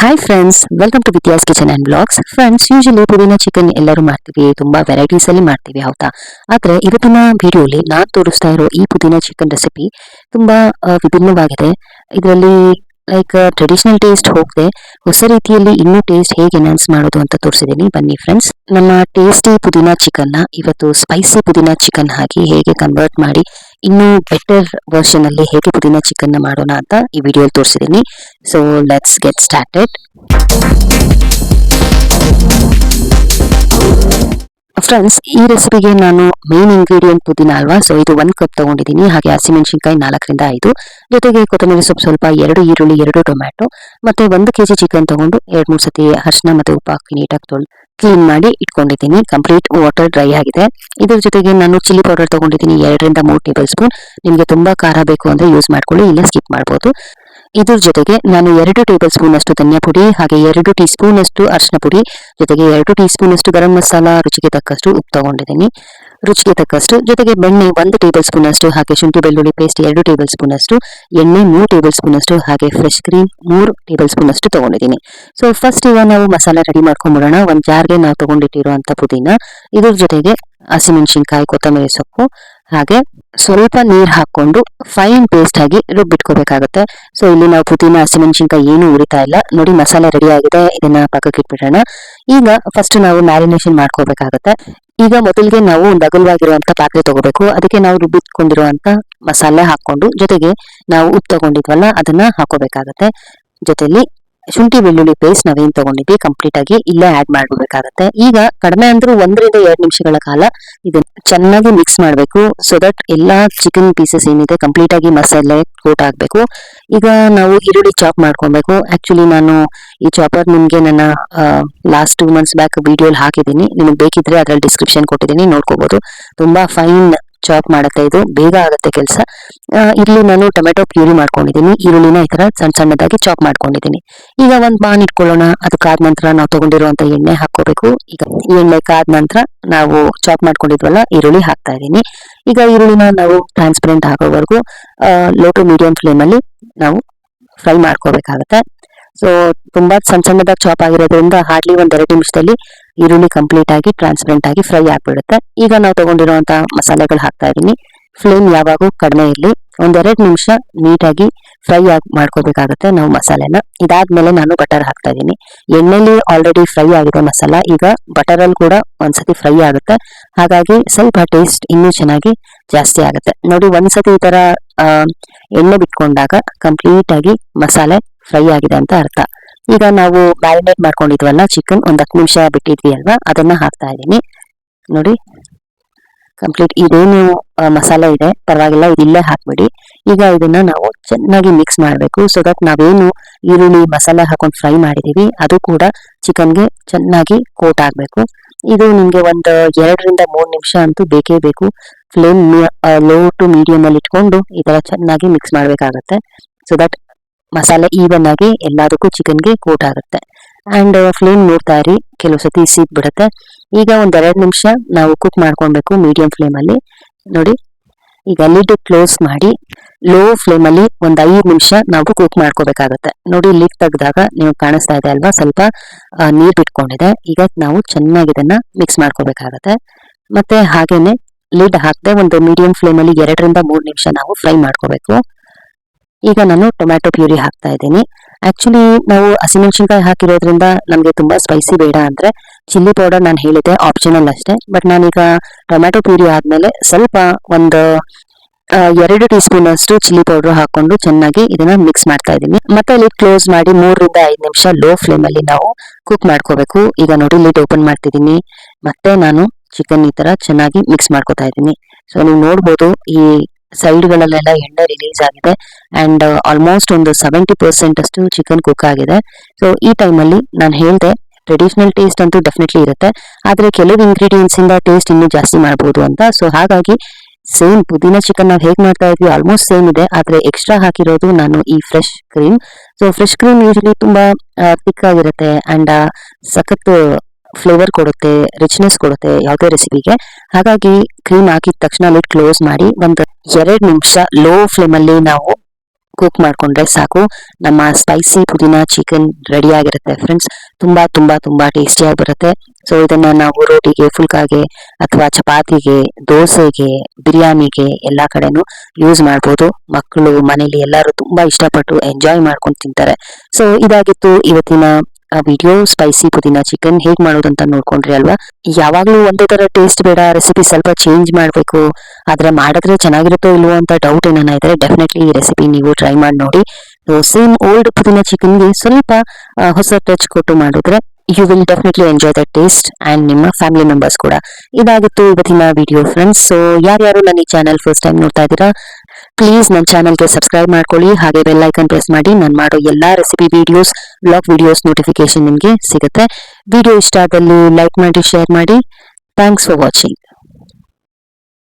Hi friends welcome to Vidya's kitchen and blogs friends usually ಪುದೀನ chicken ಎಲ್ಲರೂ ಮಾಡ್ತೀವಿ, ತುಂಬಾ ವೆರೈಟೀಸ್ ಅಲ್ಲಿ ಮಾಡ್ತೀವಿ, ಹೌದಾ? ಆದ್ರೆ ಇವತ್ತಿನ ವಿಡಿಯೋಲಿ ನಾನು ತೋರಿಸ್ತಾ ಇರೋ ಈ ಪುದೀನ ಚಿಕನ್ ರೆಸಿಪಿ ತುಂಬಾ ವಿಭಿನ್ನವಾಗಿದೆ. ಇದರಲ್ಲಿ ಲೈಕ್ ಟ್ರೆಡಿಷನಲ್ ಟೇಸ್ಟ್ ಹೋಗದೆ, ಹೊಸ ರೀತಿಯಲ್ಲಿ ಇನ್ನೂ ಟೇಸ್ಟ್ ಹೇಗೆ ಎನ್ಹಾನ್ಸ್ ಮಾಡೋದು ಅಂತ ತೋರಿಸಿದ್ದೀನಿ ಬನ್ನಿ ಫ್ರೆಂಡ್ಸ್ ನಮ್ಮ ಟೇಸ್ಟಿ ಪುದೀನ ಚಿಕನ್ನ ಇವತ್ತು ಸ್ಪೈಸಿ ಪುದೀನ ಚಿಕನ್ ಹಾಕಿ ಹೇಗೆ ಕನ್ವರ್ಟ್ ಮಾಡಿ ಇನ್ನೂ ಬೆಟರ್ ವರ್ಷನ್ ಅಲ್ಲಿ ಹೇಗೆ ಪುದೀನ ಚಿಕನ್ ಮಾಡೋಣ ಅಂತ ಈ video ತೋರಿಸಿದೀನಿ. So let's get started friends ಈ ರೆಸಿಪಿಗೆ ನಾನು ಮೇನ್ ಇಂಗ್ರೀಡಿಯೆಂಟ್ ಪುದೀನ ಅಲ್ವಾ? ಸೊ ಇದು ಒಂದು ಕಪ್ ತಗೊಂಡಿದ್ದೀನಿ ಹಾಗೆ ಹಸಿಮೆಣಸಿನಕಾಯಿ ನಾಲ್ಕರಿಂದ ಐದು. ಜೊತೆಗೆ ಕೊತ್ತಂಬರಿ ಸೊಪ್ಪು ಸ್ವಲ್ಪ ಎರಡು ಈರುಳ್ಳಿ, ಎರಡು ಟೊಮ್ಯಾಟೊ, ಮತ್ತೆ ಒಂದು ಕೆಜಿ ಚಿಕನ್ ತಗೊಂಡು ಎರಡು ಮೂರು ಸತಿ ಅರಿಶಿನ ಮತ್ತೆ ಉಪ್ಪು ಹಾಕಿ ನೀಟಾಗಿ ತೊಳೆದು ಕ್ಲೀನ್ ಮಾಡಿ ಇಟ್ಕೊಂಡಿದ್ದೀನಿ ಕಂಪ್ಲೀಟ್ ವಾಟರ್ ಡ್ರೈ ಆಗಿದೆ. ಇದ್ರ ಜೊತೆಗೆ ನಾನು ಚಿಲ್ಲಿ ಪೌಡರ್ ತಗೊಂಡಿದ್ದೀನಿ ಎರಡರಿಂದ ಮೂರು ಟೇಬಲ್ ಸ್ಪೂನ್ ನಿಮಗೆ ತುಂಬಾ ಖಾರ ಬೇಕು ಅಂದ್ರೆ ಯೂಸ್ ಮಾಡ್ಕೊಳ್ಳಿ, ಇಲ್ಲ ಸ್ಕಿಪ್ ಮಾಡ್ಬೋದು. ಇದ್ರ ಜೊತೆಗೆ ನಾನು ಎರಡು ಟೇಬಲ್ ಸ್ಪೂನ್ ಅಷ್ಟು ಧನಿಯಾ ಪುಡಿ, ಹಾಗೆ ಎರಡು ಟೀ ಸ್ಪೂನ್ ಅಷ್ಟು ಅರಿಶಿನ ಪುಡಿ, ಜೊತೆಗೆ ಎರಡು ಟೀ ಸ್ಪೂನ್ ಅಷ್ಟು ಗರಂ ಮಸಾಲ, ರುಚಿಗೆ ತಕ್ಕಷ್ಟು ಉಪ್ಪು ತಗೊಂಡಿದ್ದೀನಿ. ರುಚಿಗೆ ತಕ್ಕಷ್ಟು, ಜೊತೆಗೆ ಬೆಣ್ಣೆ ಒಂದು ಟೇಬಲ್ ಸ್ಪೂನ್ ಅಷ್ಟು ಹಾಗೆ ಶುಂಠಿ ಬೆಳ್ಳುಳ್ಳಿ ಪೇಸ್ಟ್ ಎರಡು ಟೇಬಲ್ ಸ್ಪೂನ್ ಅಷ್ಟು ಎಣ್ಣೆ ಮೂರು ಟೇಬಲ್ ಸ್ಪೂನ್ ಅಷ್ಟು ಹಾಗೆ ಫ್ರೆಶ್ ಕ್ರೀಮ್ ಮೂರು ಟೇಬಲ್ ಸ್ಪೂನ್ ಅಷ್ಟು ತಗೊಂಡಿದ್ದೀನಿ. ಸೊ ಫಸ್ಟ್ ಈಗ ನಾವು ಮಸಾಲ ರೆಡಿ ಮಾಡ್ಕೊಂಡ್ಬಿಡೋಣ ಒಂದು ಜಾರ್ಗೆ ನಾವು ತಗೊಂಡಿಟ್ಟಿರುವಂತ ಪುದೀನ. ಇದ್ರ ಜೊತೆಗೆ ಹಸಿಮೆಣಸಿನ್ಕಾಯಿ, ಕೊತ್ತಂಬರಿ ಸೊಪ್ಪು ಹಾಗೆ ಸ್ವಲ್ಪ ನೀರು ಹಾಕೊಂಡು ಫೈನ್ ಪೇಸ್ಟ್ ಆಗಿ ರುಬ್ಬಿಟ್ಕೋಬೇಕಾಗುತ್ತೆ. ಸೊ ಇಲ್ಲಿ ನಾವು ಪುದೀನ, ಹಸಿಮೆಣಸಿನ್ಕಾಯಿ ಏನು ಉರಿತಾ ಇಲ್ಲ. ನೋಡಿ, ಮಸಾಲೆ ರೆಡಿ ಆಗಿದೆ. ಇದನ್ನ ಪಕ್ಕಕ್ಕೆ ಇಟ್ಬಿಡೋಣ. ಈಗ ಫಸ್ಟ್ ನಾವು ಮ್ಯಾರಿನೇಷನ್ ಮಾಡ್ಕೋಬೇಕಾಗತ್ತೆ. ಈಗ ಮೊದಲಿಗೆ ನಾವು ಒಂದು ಪಾತ್ರೆ ತಗೋಬೇಕು. ಅದಕ್ಕೆ ನಾವು ರುಬ್ಬಿಟ್ಕೊಂಡಿರುವಂತ ಮಸಾಲೆ ಹಾಕೊಂಡು ಜೊತೆಗೆ ನಾವು ಉಪ್ಪು ತಗೊಂಡಿದ್ವಲ್ಲ, ಅದನ್ನ ಹಾಕೋಬೇಕಾಗತ್ತೆ ಜೊತೆಲಿ ಶುಂಠಿ ಬೆಳ್ಳುಳ್ಳಿ ಪೇಸ್ಟ್ ನಾವೇನ್ ತಗೊಂಡಿದ್ವಿ ಕಂಪ್ಲೀಟ್ ಆಗಿ ಇಲ್ಲೇ ಆಡ್ ಮಾಡ್ಬೇಕಾಗತ್ತೆ ಈಗ ಕಡಿಮೆ ಅಂದ್ರೂ ಒಂದರಿಂದ ಎರಡು ನಿಮಿಷಗಳ ಕಾಲ ಇದನ್ನ ಚೆನ್ನಾಗಿ ಮಿಕ್ಸ್ ಮಾಡಬೇಕು ಸೊ ದಟ್ ಎಲ್ಲಾ ಚಿಕನ್ ಪೀಸಸ್ ಏನಿದೆ ಕಂಪ್ಲೀಟ್ ಆಗಿ ಮಸಾಲೆ ಕೋಟ್ ಆಗ್ಬೇಕು ಈಗ ನಾವು ಈರುಳ್ಳಿ ಚಾಪ್ ಮಾಡ್ಕೊಬೇಕು. ಆಕ್ಚುಲಿ ನಾನು ಈ ಚಾಪರ್ ನಿಮ್ಗೆ ನನ್ನ ಲಾಸ್ಟ್ ಟೂ ಮಂತ್ಸ್ ಬ್ಯಾಕ್ ವಿಡಿಯೋಲ್ ಹಾಕಿದ್ದೀನಿ. ನಿಮಗೆ ಬೇಕಿದ್ರೆ ಅದ್ರಲ್ಲಿ ಡಿಸ್ಕ್ರಿಪ್ಷನ್ ಕೊಟ್ಟಿದ್ದೀನಿ ನೋಡ್ಕೋಬಹುದು ತುಂಬಾ ಫೈನ್ ಚಾಪ್ ಮಾಡುತ್ತೆ ಇದು ಬೇಗ ಆಗುತ್ತೆ ಕೆಲಸ. ಇಲ್ಲಿ ನಾನು ಟೊಮೆಟೊ ಪ್ಯೂರಿ ಮಾಡ್ಕೊಂಡಿದ್ದೀನಿ. ಈರುಳ್ಳಿನ ಈ ತರ ಸಣ್ಣ ಸಣ್ಣದಾಗಿ ಚಾಪ್ ಮಾಡ್ಕೊಂಡಿದ್ದೀನಿ. ಈಗ ಒಂದು ಬಾನ್ ಇಟ್ಕೊಳ್ಳೋಣ. ಅದಕ್ಕಾದ ನಂತರ ನಾವು ತಗೊಂಡಿರುವಂತ ಎಣ್ಣೆ ಹಾಕೋಬೇಕು ಈಗ ಎಣ್ಣೆ ಕಾದ ನಂತರ ನಾವು ಚಾಪ್ ಮಾಡ್ಕೊಂಡಿದ್ವಲ್ಲ, ಈರುಳ್ಳಿ ಹಾಕ್ತಾ ಇದ್ದೀನಿ. ಈಗ ಈರುಳ್ಳಿನ ನಾವು ಟ್ರಾನ್ಸ್ಪರೆಂಟ್ ಆಗೋವರೆಗೂ ಲೋ ಟು ಮೀಡಿಯಂ ಫ್ಲೇಮ್ ಅಲ್ಲಿ ನಾವು ಫ್ರೈ ಮಾಡ್ಕೋಬೇಕಾಗತ್ತೆ. ಸೊ ತುಂಬಾ ಸಣ್ಣ ಸಣ್ಣದಾಗಿ ಚಾಪ್ ಆಗಿರೋದ್ರಿಂದ ಹಾರ್ಡ್ಲಿ ಒಂದ್ ಎರಡು ನಿಮಿಷದಲ್ಲಿ ಈರುಳ್ಳಿ ಕಂಪ್ಲೀಟ್ ಆಗಿ ಟ್ರಾನ್ಸ್ಪರೆಂಟ್ ಆಗಿ ಫ್ರೈ ಆಗ್ಬಿಡುತ್ತೆ. ಈಗ ನಾವು ತಗೊಂಡಿರುವಂತಹ ಮಸಾಲೆಗಳು ಹಾಕ್ತಾ ಇದೀನಿ ಫ್ಲೇಮ್ ಯಾವಾಗೂ ಕಡಿಮೆ ಇರಲಿ. ಒಂದೆರಡು ನಿಮಿಷ ನೀಟಾಗಿ ಫ್ರೈ ಆಗಿ ಮಾಡ್ಕೋಬೇಕಾಗುತ್ತೆ ನಾವು ಮಸಾಲೆನ. ಇದಾದ್ಮೇಲೆ ನಾನು ಬಟರ್ ಹಾಕ್ತಾ ಇದ್ದೀನಿ. ಎಣ್ಣೆಲಿ ಆಲ್ರೆಡಿ ಫ್ರೈ ಆಗಿರೋ ಮಸಾಲ, ಈಗ ಬಟರ್ ಅಲ್ಲಿ ಕೂಡ ಒಂದ್ಸತಿ ಫ್ರೈ ಆಗುತ್ತೆ. ಹಾಗಾಗಿ ಸ್ವಲ್ಪ ಟೇಸ್ಟ್ ಇನ್ನೂ ಚೆನ್ನಾಗಿ ಜಾಸ್ತಿ ಆಗುತ್ತೆ. ನೋಡಿ, ಒಂದ್ಸತಿ ಈ ತರ ಎಣ್ಣೆ ಬಿಟ್ಕೊಂಡಾಗ ಕಂಪ್ಲೀಟ್ ಆಗಿ ಮಸಾಲೆ ಫ್ರೈ ಆಗಿದೆ ಅಂತ ಅರ್ಥ. ಈಗ ನಾವು ಮ್ಯಾರಿನೇಟ್ ಮಾಡ್ಕೊಂಡಿದ್ವಲ್ಲ ಚಿಕನ್ ಒಂದ್ ಹತ್ತು ನಿಮಿಷ ಬಿಟ್ಟಿದ್ವಿ ಅಲ್ವಾ? ಅದನ್ನ ಹಾಕ್ತಾ ಇದ್ದೀನಿ. ನೋಡಿ. ಕಂಪ್ಲೀಟ್ ಇದೇನು ಮಸಾಲೆ ಇದೆ. ಪರವಾಗಿಲ್ಲ ಇದಿಲ್ಲೇ ಹಾಕ್ಬಿಡಿ. ಈಗ ಇದನ್ನ ನಾವು ಚೆನ್ನಾಗಿ ಮಿಕ್ಸ್ ಮಾಡಬೇಕು. ಸೊ ದಟ್ ನಾವೇನು ಈರುಳ್ಳಿ, ಮಸಾಲೆ ಹಾಕೊಂಡು ಫ್ರೈ ಮಾಡಿದೀವಿ, ಅದು ಕೂಡ ಚಿಕನ್ಗೆ ಚೆನ್ನಾಗಿ ಕೋಟ್ ಆಗಬೇಕು. ಇದು ನಿಮಗೆ ಒಂದು ಎರಡರಿಂದ ಮೂರು ನಿಮಿಷ ಅಂತೂ ಬೇಕೇ ಬೇಕು. ಫ್ಲೇಮ್ ಲೋ ಟು ಮೀಡಿಯಂ ಅಲ್ಲಿ ಇಟ್ಕೊಂಡು ಈ ತರ ಚೆನ್ನಾಗಿ ಮಿಕ್ಸ್ ಮಾಡ್ಬೇಕಾಗತ್ತೆ. ಸೊ ದಟ್ ಮಸಾಲೆ ಈವನ್ ಆಗಿ ಎಲ್ಲದಕ್ಕೂ ಚಿಕನ್ಗೆ ಕೋಟ್ ಆಗುತ್ತೆ. ಅಂಡ್ ಫ್ಲೇಮ್ ನೋಡ್ತಾ ಇರಿ, ಕೆಲವು ಸತಿ ಸೀದ್ ಬಿಡುತ್ತೆ. ಈಗ ಒಂದ್ ಎರಡು ನಿಮಿಷ ನಾವು ಕುಕ್ ಮಾಡ್ಕೊಬೇಕು ಮೀಡಿಯಂ ಫ್ಲೇಮ್ ಅಲ್ಲಿ. ನೋಡಿ, ಈಗ ಲಿಡ್ ಕ್ಲೋಸ್ ಮಾಡಿ ಲೋ ಫ್ಲೇಮ್ ಅಲ್ಲಿ ಒಂದ್ ಐದು ನಿಮಿಷ ನಾವು ಕುಕ್ ಮಾಡ್ಕೋಬೇಕಾಗತ್ತೆ ನೋಡಿ ಲಿಡ್ ತೆಗೆದಾಗ ನೀವು ಕಾಣಿಸ್ತಾ ಇದೆ ಅಲ್ವಾ? ಸ್ವಲ್ಪ ನೀರು ನೀರ್ ಬಿಟ್ಕೊಂಡಿದೆ. ಈಗ ನಾವು ಚೆನ್ನಾಗಿ ಇದನ್ನ ಮಿಕ್ಸ್ ಮಾಡ್ಕೋಬೇಕಾಗತ್ತೆ ಮತ್ತೆ ಹಾಗೇನೆ ಲಿಡ್ ಹಾಕದೆ ಒಂದು ಮೀಡಿಯಂ ಫ್ಲೇಮ್ ಅಲ್ಲಿ ಎರಡರಿಂದ ಮೂರು ನಿಮಿಷ ನಾವು ಫ್ರೈ ಮಾಡ್ಕೋಬೇಕು ಈಗ ನಾನು ಟೊಮ್ಯಾಟೊ ಪ್ಯೂರಿ ಹಾಕ್ತಾ ಇದ್ದೀನಿ. ಆಕ್ಚುಲಿ ನಾವು ಹಸಿಮೆಣಸಿನ್ಕಾಯಿ ಹಾಕಿರೋದ್ರಿಂದ ನಮಗೆ ತುಂಬಾ ಸ್ಪೈಸಿ ಬೇಡ ಅಂದ್ರೆ ಚಿಲ್ಲಿ ಪೌಡರ್ ನಾನು ಹೇಳಿದ್ದೆ ಆಪ್ಷನಲ್ ಅಷ್ಟೇ. ಬಟ್ ನಾನೀಗ ಟೊಮ್ಯಾಟೊ ಪ್ಯೂರಿ ಆದಮೇಲೆ ಸ್ವಲ್ಪ ಒಂದು ಎರಡು ಟೀ ಸ್ಪೂನ್ ಅಷ್ಟು ಚಿಲ್ಲಿ ಪೌಡರ್ ಹಾಕೊಂಡು ಚೆನ್ನಾಗಿ ಇದನ್ನ ಮಿಕ್ಸ್ ಮಾಡ್ತಾ ಇದ್ದೀನಿ. ಮತ್ತೆ ಲಿಡ್ ಕ್ಲೋಸ್ ಮಾಡಿ ಮೂರರಿಂದ ಐದು ನಿಮಿಷ ಲೋ ಫ್ಲೇಮ್ ಅಲ್ಲಿ ನಾವು ಕುಕ್ ಮಾಡ್ಕೋಬೇಕು. ಈಗ ನೋಡಿ ಲಿಡ್ ಓಪನ್ ಮಾಡ್ತಿದ್ದೀನಿ. ಮತ್ತೆ ನಾನು ಚಿಕನ್ ಈ ತರ ಚೆನ್ನಾಗಿ ಮಿಕ್ಸ್ ಮಾಡ್ಕೋತಾ ಇದ್ದೀನಿ. ಸೊ ನೀವು ನೋಡ್ಬೋದು ಈ ಸೈಡ್ ಗಳಲ್ಲೆಲ್ಲ ಎಣ್ಣೆ ರಿಲೀಸ್ ಆಗಿದೆ ಅಂಡ್ ಆಲ್ಮೋಸ್ಟ್ ಒಂದು ಸೆವೆಂಟಿ ಪರ್ಸೆಂಟ್ ಅಷ್ಟು ಚಿಕನ್ ಕುಕ್ ಆಗಿದೆ. ಸೊ ಈ ಟೈಮಲ್ಲಿ ನಾನು ಹೇಳಿದೆ ಟ್ರೆಡಿಷನಲ್ ಟೇಸ್ಟ್ ಅಂತೂ ಡೆಫಿನೆಟ್ಲಿ ಇರುತ್ತೆ. ಆದರೆ ಕೆಲವು ಇಂಗ್ರೀಡಿಯೆಂಟ್ಸ್ ಇಂದ ಟೇಸ್ಟ್ ಇನ್ನೂ ಜಾಸ್ತಿ ಮಾಡಬಹುದು ಅಂತ. ಸೊ ಹಾಗಾಗಿ ಸೇಮ್ ಪುದೀನ ಚಿಕನ್ ನಾವು ಹೇಗೆ ಮಾಡ್ತಾ ಇದ್ವಿ ಆಲ್ಮೋಸ್ಟ್ ಸೇಮ್ ಇದೆ. ಆದರೆ ಎಕ್ಸ್ಟ್ರಾ ಹಾಕಿರೋದು ನಾನು ಈ fresh cream so fresh cream usually ತುಂಬಾ ಥಿಕ್ ಆಗಿರುತ್ತೆ ಅಂಡ್ ಸಖತ್ ಫ್ಲೇವರ್ ಕೊಡುತ್ತೆ ರಿಚ್ನೆಸ್ ಕೊಡುತ್ತೆ ಯಾವುದೇ ರೆಸಿಪಿಗೆ ಹಾಗಾಗಿ ಕ್ರೀಮ್ ಹಾಕಿದ ತಕ್ಷಣ ಲಿಟ್ ಕ್ಲೋಸ್ ಮಾಡಿ, ಒಂದು ಎರಡ್ ನಿಮಿಷ ಲೋ ಫ್ಲೇಮ್ ಅಲ್ಲಿ ನಾವು ಕುಕ್ ಮಾಡ್ಕೊಂಡ್ರೆ ಸಾಕು. ನಮ್ಮ ಸ್ಪೈಸಿ ಪುದೀನ ಚಿಕನ್ ರೆಡಿ ಆಗಿರುತ್ತೆ ಫ್ರೆಂಡ್ಸ್ ತುಂಬಾ ತುಂಬಾ ತುಂಬಾ ಟೇಸ್ಟಿಯಾಗಿ ಬರುತ್ತೆ ಸೊ ಇದನ್ನ ನಾವು ರೋಟಿಗೆ, ಫುಲ್ಕಾಗೆ ಅಥವಾ ಚಪಾತಿಗೆ, ದೋಸೆಗೆ, ಬಿರಿಯಾನಿಗೆ ಎಲ್ಲಾ ಕಡೆನೂ ಯೂಸ್ ಮಾಡ್ಬೋದು. ಮಕ್ಕಳು, ಮನೇಲಿ ಎಲ್ಲರೂ ತುಂಬಾ ಇಷ್ಟಪಟ್ಟು ಎಂಜಾಯ್ ಮಾಡ್ಕೊಂಡು ತಿಂತಾರೆ. ಸೊ ಇದಾಗಿತ್ತು ಇವತ್ತಿನ ವಿಡಿಯೋ ಸ್ಪೈಸಿ ಪುದೀನಾ ಚಿಕನ್ ಹೇಗೆ ಮಾಡೋದಂತ ನೋಡ್ಕೊಂಡ್ರಿ ಅಲ್ವಾ? ಯಾವಾಗಲೂ ಒಂದೇ ತರ ಟೇಸ್ಟ್ ಬೇಡ ರೆಸಿಪಿ ಸ್ವಲ್ಪ ಚೇಂಜ್ ಮಾಡಬೇಕು. ಆದ್ರೆ ಮಾಡಿದ್ರೆ ಚೆನ್ನಾಗಿರುತ್ತೋ ಇಲ್ವೋ ಅಂತ ಡೌಟ್ ಏನಾನ ಇದ್ರೆ ಡೆಫಿನೆಟ್ಲಿ ಈ ರೆಸಿಪಿ ನೀವು ಟ್ರೈ ಮಾಡಿ ನೋಡಿ. ಸೇಮ್ ಓಲ್ಡ್ ಪುದೀನ ಚಿಕನ್ಗೆ ಸ್ವಲ್ಪ ಹೊಸ ಟಚ್ ಕೊಟ್ಟು ಮಾಡಿದ್ರೆ you will definitely enjoy the taste and ನಿಮ್ಮ ಫ್ಯಾಮಿಲಿ ಮೆಂಬರ್ಸ್ ಕೂಡ. ಇದಾಗಿತ್ತು ಇವತ್ತಿನ ವಿಡಿಯೋ ಫ್ರೆಂಡ್ಸ್ ಸೊ ಯಾರ್ಯಾರು ನನ್ನ ಈ ಚಾನಲ್ ಫಸ್ಟ್ ಟೈಮ್ ನೋಡ್ತಾ ಇದ್ದೀರಾ ಪ್ಲೀಸ್ ನನ್ನ ಚಾನಲ್ಗೆ ಸಬ್ಸ್ಕ್ರೈಬ್ ಮಾಡ್ಕೊಳ್ಳಿ. ಹಾಗೆ ಬೆಲ್ ಐಕನ್ ಪ್ರೆಸ್ ಮಾಡಿ. ನಾನು ಮಾಡೋ ಎಲ್ಲಾ recipe videos blog videos notification ನಿಮಗೆ ಸಿಗುತ್ತೆ. ವಿಡಿಯೋ ಇಷ್ಟ ಆದಲ್ಲಿ ಲೈಕ್ ಮಾಡಿ ಶೇರ್ ಮಾಡಿ. Thanks for watching